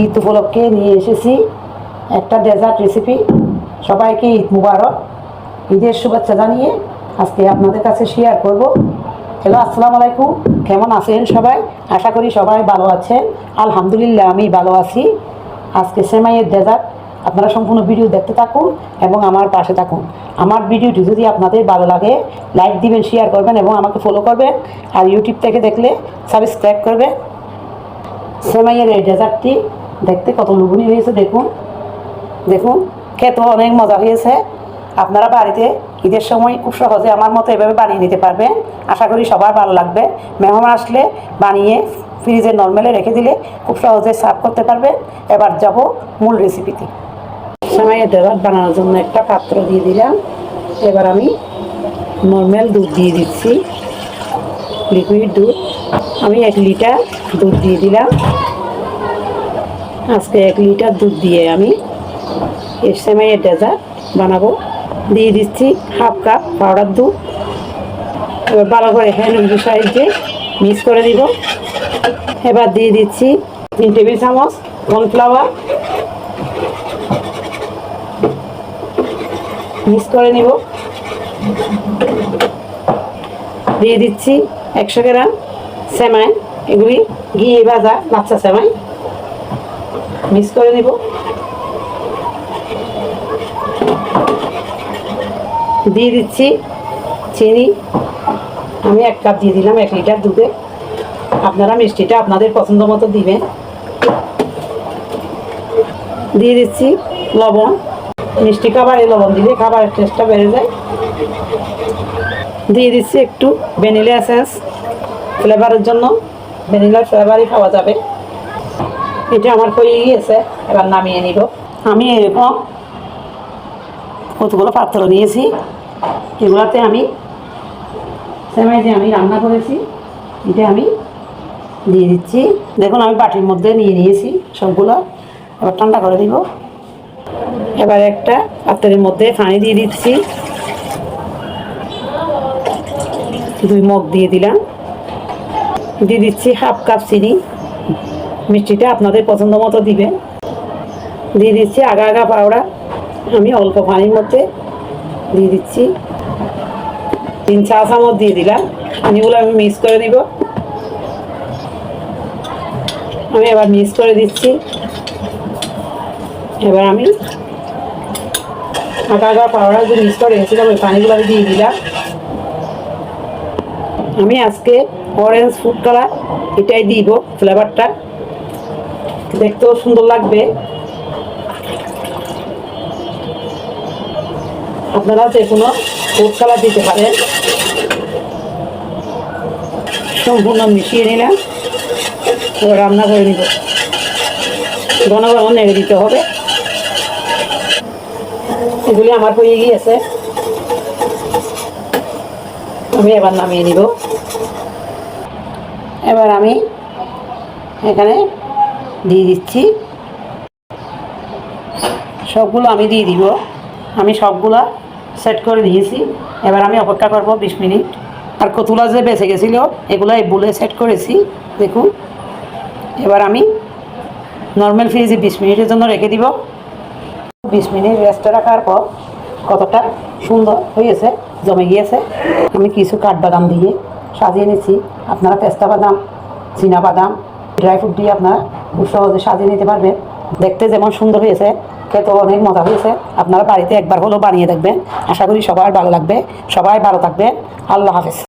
ঈদ উপলক্ষে নিয়ে এসেছি একটা ডেজার্ট রেসিপি সবাইকে ঈদ মুবারক। ঈদের শুভেচ্ছা জানিয়ে আজকে আপনাদের কাছে শেয়ার করব। হ্যালো আসসালামু আলাইকুম। কেমন আছেন সবাই? আশা করি সবাই ভালো আছেন। আলহামদুলিল্লাহ, আমি ভালো আছি। আজকে সেমাইয়ের ডেজার্ট আপনারা সম্পূর্ণ ভিডিও দেখতে থাকুন এবং আমার পাশে থাকুন। আমার ভিডিওটি যদি আপনাদের ভালো লাগে লাইক দিবেন শেয়ার করবেন এবং আমাকে ফলো করবেন। আর ইউটিউব থেকে দেখলে সাবস্ক্রাইব করবেন। সেমাইয়ের এই ডেজার্টটি দেখতে কত লুবনি হয়েছে, দেখুন। দেখুন খেতেও অনেক মজা হয়েছে। আপনারা বাড়িতে ঈদের সময় খুব সহজে আমার মতো এভাবে বানিয়ে নিতে পারবেন। আশা করি সবার ভালো লাগবে। মেহমান আসলে বানিয়ে ফ্রিজে নর্মালে রেখে দিলে খুব সহজে সার্ভ করতে পারবেন। এবার যাব মূল রেসিপিতে সেমাইয়ের ডেজার্ট বানানোর জন্য একটা পাত্র দিয়ে দিলাম। এবার আমি নর্মাল দুধ দিয়ে দিচ্ছি। লিকুইড দুধ। আমি এক লিটার দুধ দিয়ে দিলাম। আজকে এক লিটার দুধ দিয়ে আমি এই সেমাইয়ের ডেজার্ট বানাবো। দিয়ে দিচ্ছি হাফ কাপ পাউডার দুধ। এবার ভালো করে হ্যান্ড সাহায্যে মিক্স করে দিব। এবার দিয়ে দিচ্ছি তিন টেবিল চামচ কর্নফ্লাওয়ার। মিক্স করে নিব। দিয়ে দিচ্ছি একশো গ্রাম সেমাই এগুলি ঘি ভাজা লাচ্চা সেমাই মিক্স করে নিব। দিয়ে দিচ্ছি চিনি। আমি এক কাপ দিয়ে দিলাম, এক লিটার দুধে। আপনারা মিষ্টিটা আপনাদের পছন্দ মতো দিবেন। দিয়ে দিচ্ছি লবণ। মিষ্টি খাবারে লবণ দিলে খাবারের টেস্টটা বেড়ে যায়। দিয়ে দিচ্ছি একটু ভ্যানিলা এসেন্স। ফ্লেভারের জন্য ভ্যানিলার ফ্লেভারই পাওয়া যাবে। এটা আমার হয়ে গিয়েছে, এবার নামিয়ে নিব। আমি এরকম কতগুলো পাত্র নিয়েছি, এগুলাতে আমি সেমাই যে আমি রান্না করেছি, এটা আমি দিয়ে দিচ্ছি। দেখুন, আমি বাটির মধ্যে নিয়ে নিয়েছি সবগুলো। এবার ঠান্ডা করে দিব এবার একটা পাত্রের মধ্যে পানি দিয়ে দিচ্ছি। দুই মগ দিয়ে দিলাম। দিয়ে দিচ্ছি হাফ কাপ চিনি। মিষ্টিটা আপনাদের পছন্দ মতো দিবেন। দিয়ে দিচ্ছি আগা আগা পাউডার আমি অল্প পানির মধ্যে দিয়ে দিচ্ছি। তিন চা চামচ দিয়ে দিলাম। পানিগুলো আমি মিক্স করে দিব। আমি এবার মিক্স করে দিচ্ছি। এবার আমি আগা আগা পাউডার যে মিক্স করে রেখেছিলাম ওই পানিগুলো আমি দিয়ে দিলাম। আমি আজকে অরেঞ্জ ফুড কালার এটাই দিব ফ্লেভারটা দেখতেও সুন্দর লাগবে। আপনারা যে কোনো ফুড কালার দিতে পারেন। সম্পূর্ণ মিশিয়ে নিলাম। রান্না করে নিব। ঘন দিতে হবে। এগুলি আমার হয়ে গিয়েছে। আমি এবার নামিয়ে নিব। এবার আমি এখানে দিয়ে দিচ্ছি। সবগুলো আমি দিয়ে দিব। আমি সবগুলা সেট করে দিয়েছি এবার আমি অপেক্ষা করব বিশ মিনিট। আর কতুলা যে বেঁচে গেছিল, এগুলো এই বুলে সেট করেছি, দেখুন। এবার আমি নর্মাল ফ্রিজে বিশ মিনিটের জন্য রেখে দিব। বিশ মিনিট রেস্টে রাখার পর কতটা সুন্দর হয়েছে, জমে গিয়েছে। আমি কিছু কাঠবাদাম দিয়ে সাজিয়ে নিচ্ছি। আপনারা পেস্তা বাদাম, চীনা বাদাম ড্রাই ফ্রুট দিয়ে আপনারা খুব সহজে সাজিয়ে নিতে পারবে। দেখতে যেমন সুন্দর হয়েছে, খেতেও অনেক মজা হয়েছে। আপনারা বাড়িতে একবার হলেও বানিয়ে দেখবেন। আশা করি সবার ভালো লাগবে। সবাই ভালো থাকবেন। আল্লাহ হাফেজ।